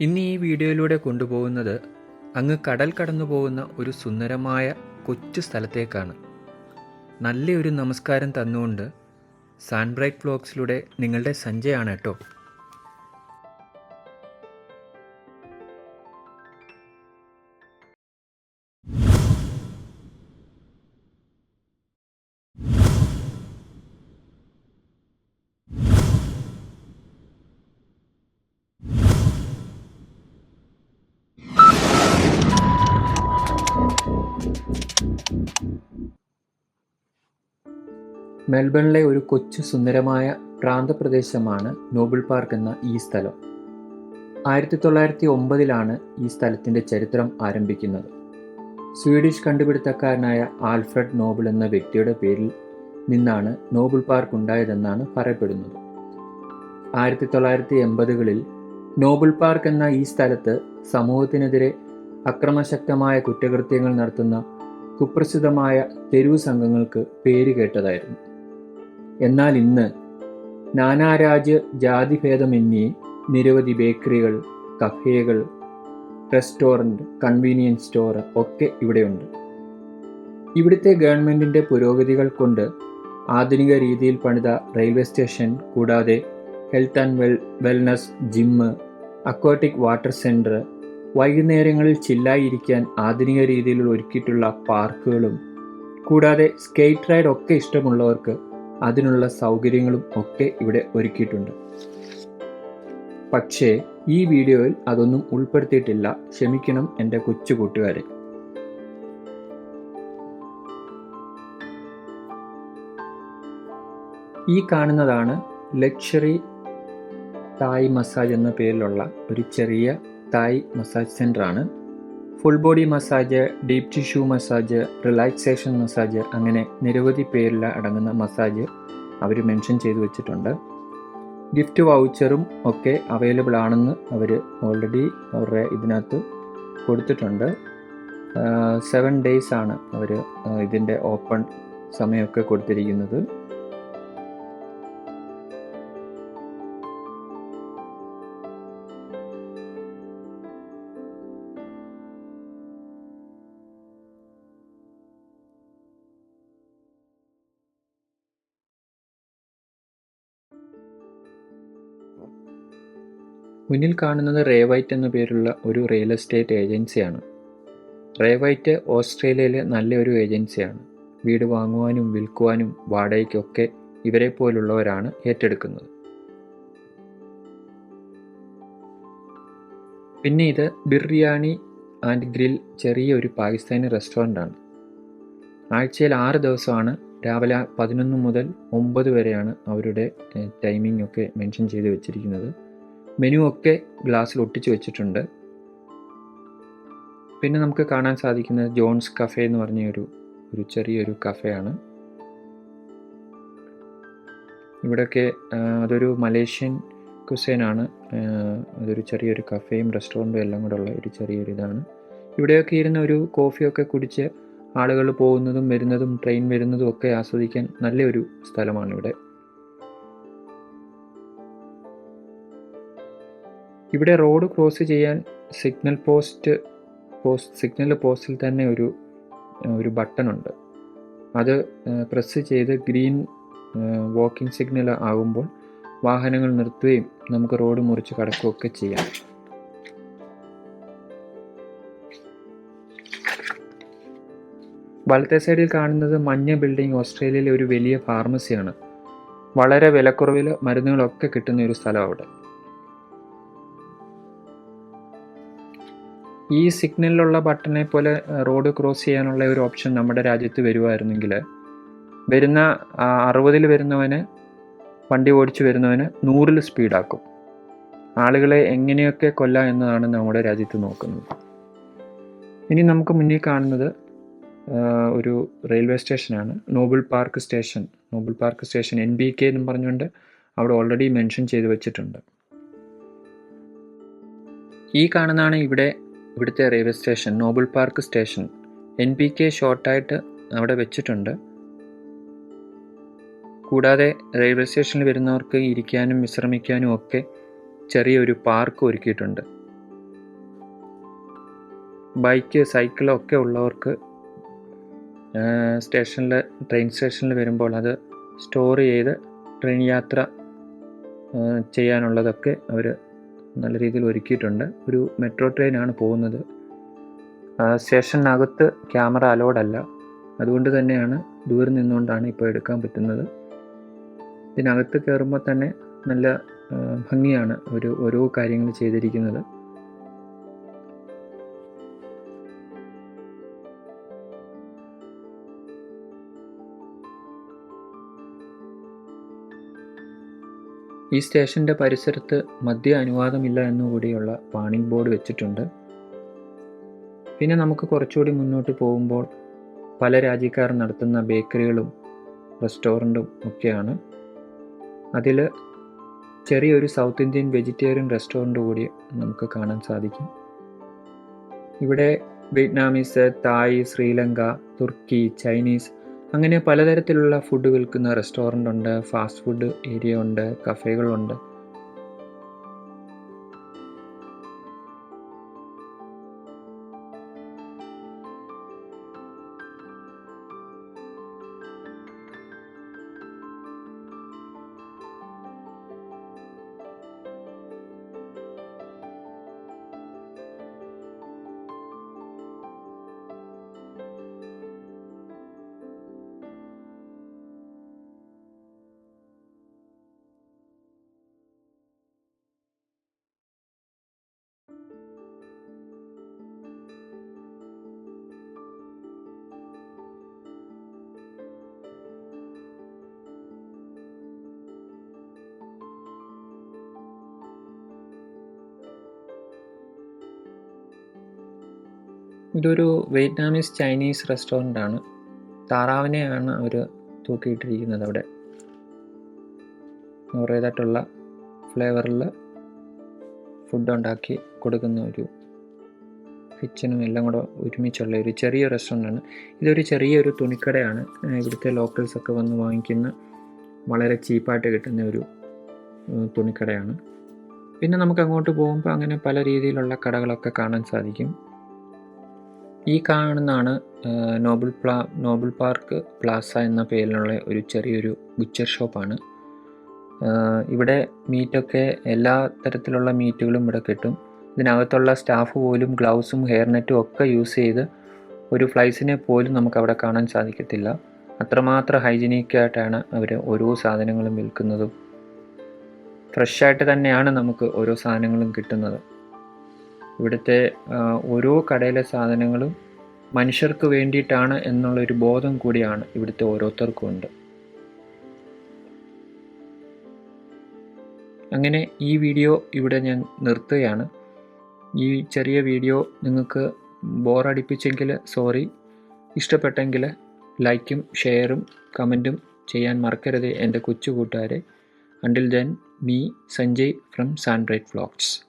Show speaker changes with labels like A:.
A: ഇന്ന് ഈ വീഡിയോയിലൂടെ കൊണ്ടുപോകുന്നത് അങ്ങ് കടൽ കടന്നു പോകുന്ന ഒരു സുന്ദരമായ കൊച്ചു സ്ഥലത്തേക്കാണ്. നല്ലൊരു നമസ്കാരം തന്നുകൊണ്ട് സാൻബ്രൈറ്റ് വ്ലോഗ്സിലൂടെ നിങ്ങളുടെ സഞ്ജയാണ് കേട്ടോ. മെൽബണിലെ ഒരു കൊച്ചു സുന്ദരമായ പ്രാന്തപ്രദേശമാണ് നോബിൾ പാർക്ക് എന്ന ഈ സ്ഥലം. ആയിരത്തി തൊള്ളായിരത്തി ഒമ്പതിലാണ് ഈ സ്ഥലത്തിന്റെ ചരിത്രം ആരംഭിക്കുന്നത്. സ്വീഡിഷ് കണ്ടുപിടുത്തക്കാരനായ ആൽഫ്രഡ് നോബിൾ എന്ന വ്യക്തിയുടെ പേരിൽ നിന്നാണ് നോബിൾ പാർക്ക് ഉണ്ടായതെന്നാണ് പറയപ്പെടുന്നത്. ആയിരത്തി തൊള്ളായിരത്തി എൺപതുകളിൽ നോബിൾ പാർക്ക് എന്ന ഈ സ്ഥലത്ത് സമൂഹത്തിനെതിരെ അക്രമശക്തമായ കുറ്റകൃത്യങ്ങൾ നടത്തുന്ന കുപ്രസിദ്ധമായ തെരുവ് സംഘങ്ങൾക്ക് പേര് കേട്ടതായിരുന്നു. എന്നാൽ ഇന്ന് നാനാരാജ്യ ജാതിഭേദമന്യേ നിരവധി ബേക്കറികൾ കഫേകൾ റെസ്റ്റോറന്റ് കൺവീനിയൻസ് സ്റ്റോർ ഒക്കെ ഇവിടെയുണ്ട്. ഇവിടുത്തെ ഗവൺമെന്റിന്റെ പുരോഗതികൾ കൊണ്ട് ആധുനിക രീതിയിൽ പണിത റെയിൽവേ സ്റ്റേഷൻ കൂടാതെ health and well wellness gym aquatic water centre വൈകുന്നേരങ്ങളിൽ ചില്ലായിരിക്കാൻ ആധുനിക രീതിയിൽ ഒരുക്കിയിട്ടുള്ള പാർക്കുകളും കൂടാതെ സ്കേറ്റ് റൈഡ് ഒക്കെ ഇഷ്ടമുള്ളവർക്ക് അതിനുള്ള സൗകര്യങ്ങളും ഒക്കെ ഇവിടെ ഒരുക്കിയിട്ടുണ്ട്. പക്ഷേ ഈ വീഡിയോയിൽ അതൊന്നും ഉൾപ്പെടുത്തിയിട്ടില്ല. ക്ഷമിക്കണം എന്റെ കൊച്ചു കൂട്ടുകാരെ. ഈ കാണുന്നതാണ് ലക്ഷറി തായ് മസാജ് എന്ന പേരിലുള്ള ഒരു ചെറിയ തായ് മസാജ് സെന്റർ ആണ് full body massage deep tissue massage relaxation massage അങ്ങനെ നിരവധി പേരിൽ അടങ്ങുന്ന മസാജ് അവർ മെൻഷൻ ചെയ്തു വെച്ചിട്ടുണ്ട്. ഗിഫ്റ്റ് വൗച്ചറും ഒക്കെ അവൈലബിൾ ആണെന്ന് അവർ ഓൾറെഡി അവരുടെ ഇതിനകത്ത് കൊടുത്തിട്ടുണ്ട്. സെവൻ ഡേയ്സ് ആണ് അവർ ഇതിന്റെ ഓപ്പൺ സമയമൊക്കെ കൊടുത്തിരിക്കുന്നത്. മുന്നിൽ കാണുന്നത് റേവൈറ്റ് എന്ന പേരുള്ള ഒരു റിയൽ എസ്റ്റേറ്റ് ഏജൻസിയാണ് റേവൈറ്റ് ഓസ്ട്രേലിയയിലെ നല്ലൊരു ഏജൻസിയാണ് വീട് വാങ്ങുവാനും വിൽക്കുവാനും വാടകയ്ക്കൊക്കെ ഇവരെ പോലുള്ളവരാണ് ഏറ്റെടുക്കുന്നത്. പിന്നെ ഇത് ബിർയാണി ആൻഡ് ഗ്രിൽ ചെറിയൊരു പാകിസ്ഥാനി റെസ്റ്റോറന്റ് ആണ് ആഴ്ചയിൽ ആറ് ദിവസമാണ് രാവിലെ പതിനൊന്ന് മുതൽ ഒമ്പത് വരെയാണ് അവരുടെ ടൈമിംഗ് ഒക്കെ മെൻഷൻ ചെയ്ത് വെച്ചിരിക്കുന്നത്. മെനു ഒക്കെ ഗ്ലാസ്സിൽ ഒട്ടിച്ച് വെച്ചിട്ടുണ്ട്. പിന്നെ നമുക്ക് കാണാൻ സാധിക്കുന്നത് ജോൺസ് കഫേ എന്ന് പറഞ്ഞ ഒരു ഒരു ചെറിയൊരു കഫേയാണ്. ഇവിടെയൊക്കെ അതൊരു മലേഷ്യൻ കുസൈനാണ്. അതൊരു ചെറിയൊരു കഫേയും റെസ്റ്റോറന്റും എല്ലാം കൂടെ ഉള്ള ഒരു ചെറിയൊരു ഇതാണ്. ഇവിടെയൊക്കെ ഇരുന്ന് ഒരു കോഫിയൊക്കെ കുടിച്ച് ആളുകൾ പോകുന്നതും വരുന്നതും ട്രെയിൻ വരുന്നതും ഒക്കെ ആസ്വദിക്കാൻ നല്ലൊരു സ്ഥലമാണ് ഇവിടെ. ഇവിടെ റോഡ് ക്രോസ് ചെയ്യാൻ സിഗ്നൽ പോസ്റ്റ് പോസ്റ്റ് സിഗ്നൽ പോസ്റ്റിൽ തന്നെ ഒരു ഒരു ബട്ടൺ ഉണ്ട്. അത് പ്രസ് ചെയ്ത് ഗ്രീൻ വാക്കിംഗ് സിഗ്നൽ ആകുമ്പോൾ വാഹനങ്ങൾ നിർത്തുകയും നമുക്ക് റോഡ് മുറിച്ച് കടക്കുകയൊക്കെ ചെയ്യാം. വലത്തെ സൈഡിൽ കാണുന്നത് മഞ്ഞ ബിൽഡിംഗ് ഓസ്ട്രേലിയയിലെ ഒരു വലിയ ഫാർമസിയാണ് വളരെ വിലക്കുറവിൽ മരുന്നുകളൊക്കെ കിട്ടുന്ന ഒരു സ്ഥലം അവിടെ. ഈ സിഗ്നലിലുള്ള ബട്ടനെ പോലെ റോഡ് ക്രോസ് ചെയ്യാനുള്ള ഒരു ഓപ്ഷൻ നമ്മുടെ രാജ്യത്ത് വരുമായിരുന്നെങ്കിൽ വരുന്ന അറുപതിൽ വരുന്നവന് വണ്ടി ഓടിച്ചു വരുന്നവന് നൂറിൽ സ്പീഡാക്കും. ആളുകളെ എങ്ങനെയൊക്കെ കൊല്ലാം എന്നതാണ് നമ്മുടെ രാജ്യത്ത് നോക്കുന്നത്. ഇനി നമുക്ക് മുന്നിൽ കാണുന്നത് ഒരു റെയിൽവേ സ്റ്റേഷനാണ്. Noble Park station. Noble Park station N B K എന്നും പറഞ്ഞുകൊണ്ട് അവിടെ ഓൾറെഡി മെൻഷൻ ചെയ്ത് വെച്ചിട്ടുണ്ട്. ഈ കാണുന്നതാണ് ഇവിടെ ഇവിടുത്തെ railway station Noble Park station N P K ഷോർട്ടായിട്ട് അവിടെ വെച്ചിട്ടുണ്ട്. കൂടാതെ റെയിൽവേ സ്റ്റേഷനിൽ വരുന്നവർക്ക് ഇരിക്കാനും വിശ്രമിക്കാനും ഒക്കെ ചെറിയൊരു പാർക്ക് ഒരുക്കിയിട്ടുണ്ട്. ബൈക്ക് സൈക്കിളൊക്കെ ഉള്ളവർക്ക് സ്റ്റേഷനിൽ ട്രെയിൻ സ്റ്റേഷനിൽ വരുമ്പോൾ അത് സ്റ്റോർ ചെയ്ത് ട്രെയിൻ യാത്ര ചെയ്യാനുള്ളതൊക്കെ അവർ നല്ല രീതിയിൽ ഒരുക്കിയിട്ടുണ്ട്. ഒരു മെട്രോ ട്രെയിനാണ് പോകുന്നത്. സ്റ്റേഷനകത്ത് ക്യാമറ അലോഡ് അല്ല. അതുകൊണ്ട് തന്നെയാണ് ദൂരെ നിന്നുകൊണ്ടാണ് ഇപ്പോൾ എടുക്കാൻ പറ്റുന്നത്. ഇതിനകത്ത് കയറുമ്പോൾ തന്നെ നല്ല ഭംഗിയാണ് ഒരു ഓരോ കാര്യങ്ങൾ ചെയ്തിരിക്കുന്നത്. ഈ സ്റ്റേഷന്റെ പരിസരത്ത് മദ്യ അനുവാദമില്ല എന്നുകൂടിയുള്ള വാണിംഗ് ബോർഡ് വെച്ചിട്ടുണ്ട്. പിന്നെ നമുക്ക് കുറച്ചുകൂടി മുന്നോട്ട് പോകുമ്പോൾ പല രാജ്യക്കാർ നടത്തുന്ന ബേക്കറികളും റെസ്റ്റോറന്റും ഒക്കെയാണ്. അതിൽ ചെറിയൊരു സൗത്ത് ഇന്ത്യൻ വെജിറ്റേറിയൻ റെസ്റ്റോറന്റ് കൂടി നമുക്ക് കാണാൻ സാധിക്കും. ഇവിടെ വിയറ്റ്നാമീസ് തായ് ശ്രീലങ്ക തുർക്കി ചൈനീസ് അങ്ങനെ പലതരത്തിലുള്ള ഫുഡ് വിൽക്കുന്ന റെസ്റ്റോറന്റ് ഉണ്ട് ഫാസ്റ്റ് ഫുഡ് ഏരിയ ഉണ്ട് കഫേകളുണ്ട് ഇതൊരു വിയറ്റ്നാമീസ് ചൈനീസ് റെസ്റ്റോറന്റ് ആണ് താറാവിനെയാണ് അവർ തൂക്കിയിട്ടിരിക്കുന്നത് അവിടെ. അവരുടേതായിട്ടുള്ള ഫ്ലേവറിൽ ഫുഡ് ഉണ്ടാക്കി കൊടുക്കുന്ന ഒരു കിച്ചനും എല്ലാം കൂടെ ഒരുമിച്ചുള്ള ഒരു ചെറിയ റെസ്റ്റോറന്റാണ്. ഇതൊരു ചെറിയൊരു തുണിക്കടയാണ്. ഇവിടുത്തെ ലോക്കൽസൊക്കെ വന്ന് വാങ്ങിക്കുന്ന വളരെ ചീപ്പായിട്ട് കിട്ടുന്ന ഒരു തുണിക്കടയാണ്. പിന്നെ നമുക്ക് അങ്ങോട്ട് പോകുമ്പോൾ അങ്ങനെ പല രീതിയിലുള്ള കടകളൊക്കെ കാണാൻ സാധിക്കും. ഈ കാണുന്നതാണ് നോബിൾ പ്ലാ നോബിൾ പാർക്ക് പ്ലാസ എന്ന പേരിലുള്ള ഒരു ചെറിയൊരു ബുച്ചർ ഷോപ്പാണ് ഇവിടെ മീറ്റൊക്കെ എല്ലാ തരത്തിലുള്ള മീറ്റുകളും ഇവിടെ കിട്ടും. ഇതിനകത്തുള്ള സ്റ്റാഫ് പോലും ഗ്ലൗസും ഹെയർനെറ്റും ഒക്കെ യൂസ് ചെയ്ത് ഒരു ഫ്ലൈസിനെ പോലും നമുക്ക് അവിടെ കാണാൻ സാധിക്കത്തില്ല. അത്രമാത്രം ഹൈജീനിക് ആയിട്ടാണ് അവർ ഓരോ സാധനങ്ങളും വിൽക്കുന്നതും. ഫ്രഷായിട്ട് തന്നെയാണ് നമുക്ക് ഓരോ സാധനങ്ങളും കിട്ടുന്നത്. ഇവിടുത്തെ ഓരോ കടയിലെ സാധനങ്ങളും മനുഷ്യർക്ക് വേണ്ടിയിട്ടാണ് എന്നുള്ളൊരു ബോധം കൂടിയാണ് ഇവിടുത്തെ ഓരോരുത്തർക്കും ഉണ്ട്. അങ്ങനെ ഈ വീഡിയോ ഇവിടെ ഞാൻ നിർത്തുകയാണ്. ഈ ചെറിയ വീഡിയോ നിങ്ങൾക്ക് ബോറടിപ്പിച്ചെങ്കിൽ സോറി ഇഷ്ടപ്പെട്ടെങ്കിൽ ലൈക്കും ഷെയറും കമന്റും ചെയ്യാൻ മറക്കരുത് എന്റെ കൊച്ചു കൂട്ടുകാരെ. Until then me Sanjay from Sanbright vlogs